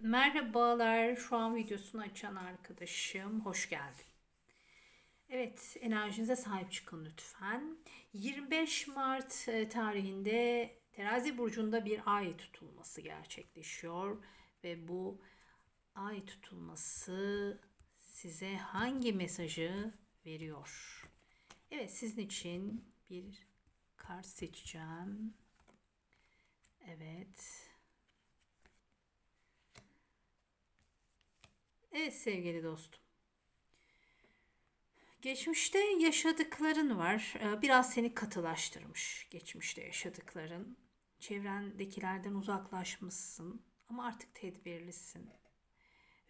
Merhabalar. Şu an videosunu açan arkadaşım. Hoş geldin. Evet, enerjinize sahip çıkın lütfen. 25 Mart e, tarihinde Terazi burcunda bir ay tutulması gerçekleşiyor ve bu ay tutulması size hangi mesajı veriyor? Evet, sizin için bir kart seçeceğim. Evet. Evet sevgili dostum. Geçmişte yaşadıkların var. Ee, Biraz seni katılaştırmış geçmişte yaşadıkların. Çevrendekilerden uzaklaşmışsın ama artık tedbirlisin.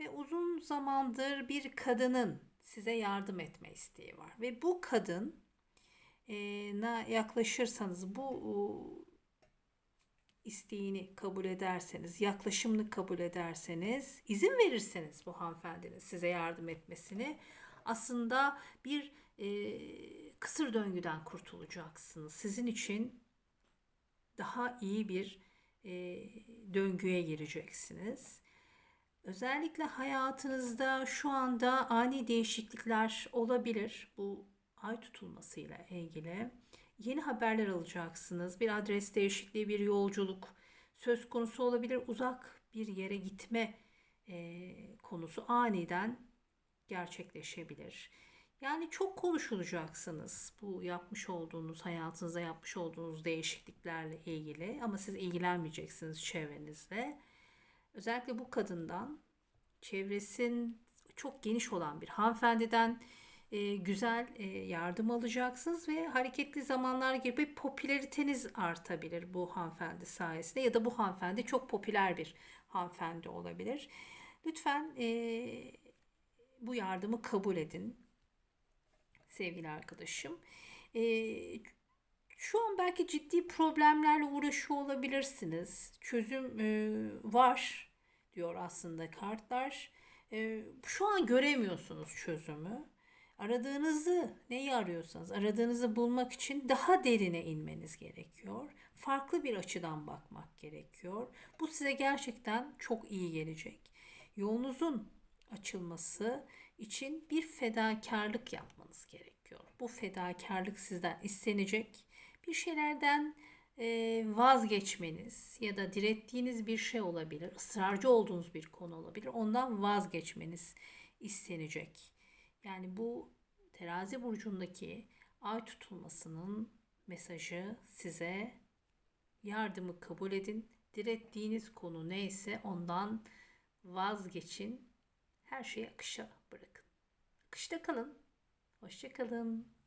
Ve uzun zamandır bir kadının size yardım etme isteği var. Ve bu kadın na yaklaşırsanız bu isteğini kabul ederseniz, yaklaşımını kabul ederseniz, izin verirseniz bu hanımefendinin size yardım etmesini aslında bir e, kısır döngüden kurtulacaksınız. Sizin için daha iyi bir e, döngüye gireceksiniz. Özellikle hayatınızda şu anda ani değişiklikler olabilir. Bu ay tutulmasıyla ilgili yeni haberler alacaksınız. Bir adres değişikliği, bir yolculuk söz konusu olabilir. Uzak bir yere gitme e, konusu aniden gerçekleşebilir. Yani çok konuşulacaksınız bu yapmış olduğunuz, hayatınızda yapmış olduğunuz değişikliklerle ilgili ama siz ilgilenmeyeceksiniz çevrenizle. Özellikle bu kadından çevresin çok geniş olan bir hanımefendiden e, güzel e, yardım alacaksınız ve hareketli zamanlar gibi popülariteniz artabilir bu hanımefendi sayesinde ya da bu hanımefendi çok popüler bir hanımefendi olabilir. Lütfen e, bu yardımı kabul edin sevgili arkadaşım. E, şu an belki ciddi problemlerle uğraşıyor olabilirsiniz. Çözüm e, var diyor aslında kartlar. E, şu an göremiyorsunuz çözümü. Aradığınızı, neyi arıyorsanız aradığınızı bulmak için daha derine inmeniz gerekiyor. Farklı bir açıdan bakmak gerekiyor. Bu size gerçekten çok iyi gelecek. Yolunuzun açılması için bir fedakarlık yapmanız gerekiyor. Bu fedakarlık sizden istenecek. Bir şeylerden e, vazgeçmeniz ya da direttiğiniz bir şey olabilir, ısrarcı olduğunuz bir konu olabilir. Ondan vazgeçmeniz istenecek. Yani bu terazi burcundaki ay tutulmasının mesajı size yardımı kabul edin. Direttiğiniz konu neyse ondan vazgeçin. Her şeyi akışa bırakın. Akışta kalın. Hoşçakalın.